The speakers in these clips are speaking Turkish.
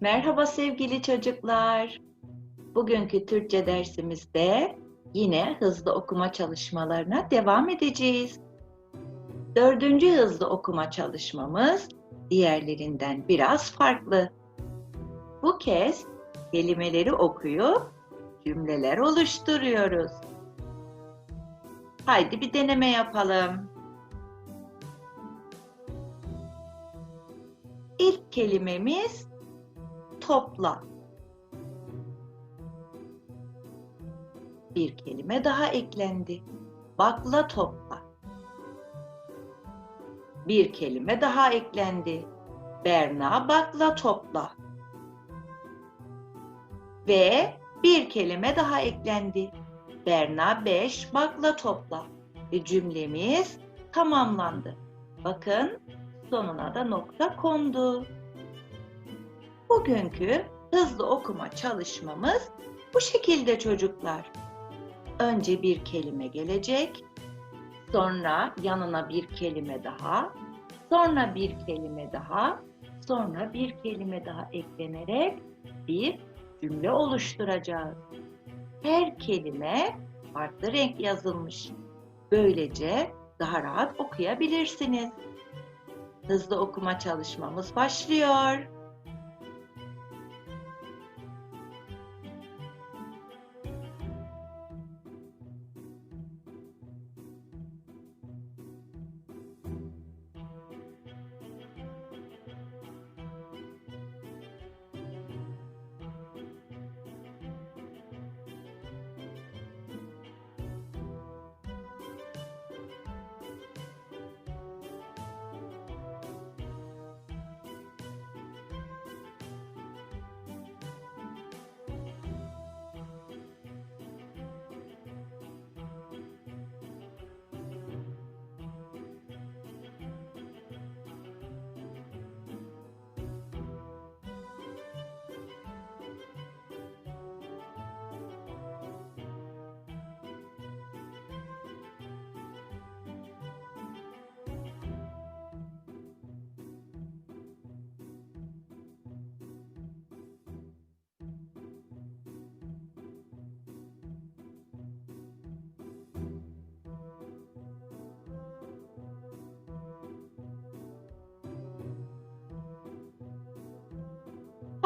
Merhaba sevgili çocuklar. Bugünkü Türkçe dersimizde yine hızlı okuma çalışmalarına devam edeceğiz. Dördüncü hızlı okuma çalışmamız diğerlerinden biraz farklı. Bu kez kelimeleri okuyup cümleler oluşturuyoruz. Haydi bir deneme yapalım. İlk kelimemiz topla. Bir kelime daha eklendi. Bakla topla. Bir kelime daha eklendi. Berna bakla topla. Ve bir kelime daha eklendi. Berna beş bakla topla. Ve cümlemiz tamamlandı. Bakın sonuna da nokta kondu. Bugünkü hızlı okuma çalışmamız bu şekilde çocuklar. Önce bir kelime gelecek, sonra yanına bir kelime daha, sonra bir kelime daha, sonra bir kelime daha eklenerek bir cümle oluşturacağız. Her kelime farklı renk yazılmış. Böylece daha rahat okuyabilirsiniz. Hızlı okuma çalışmamız başlıyor.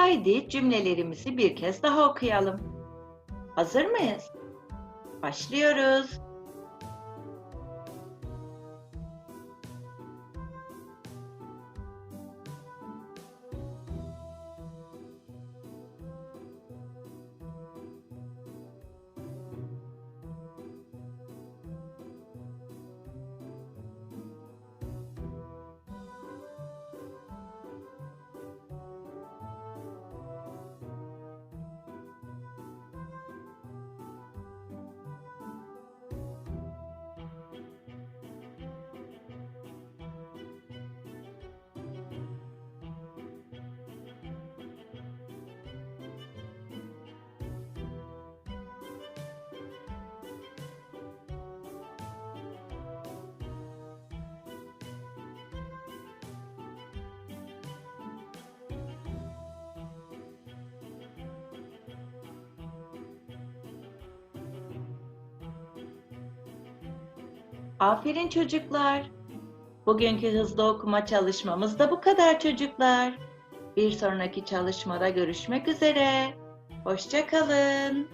Haydi cümlelerimizi bir kez daha okuyalım. Hazır mıyız? Başlıyoruz. Aferin çocuklar. Bugünkü hızlı okuma çalışmamız da bu kadar çocuklar. Bir sonraki çalışmada görüşmek üzere. Hoşça kalın.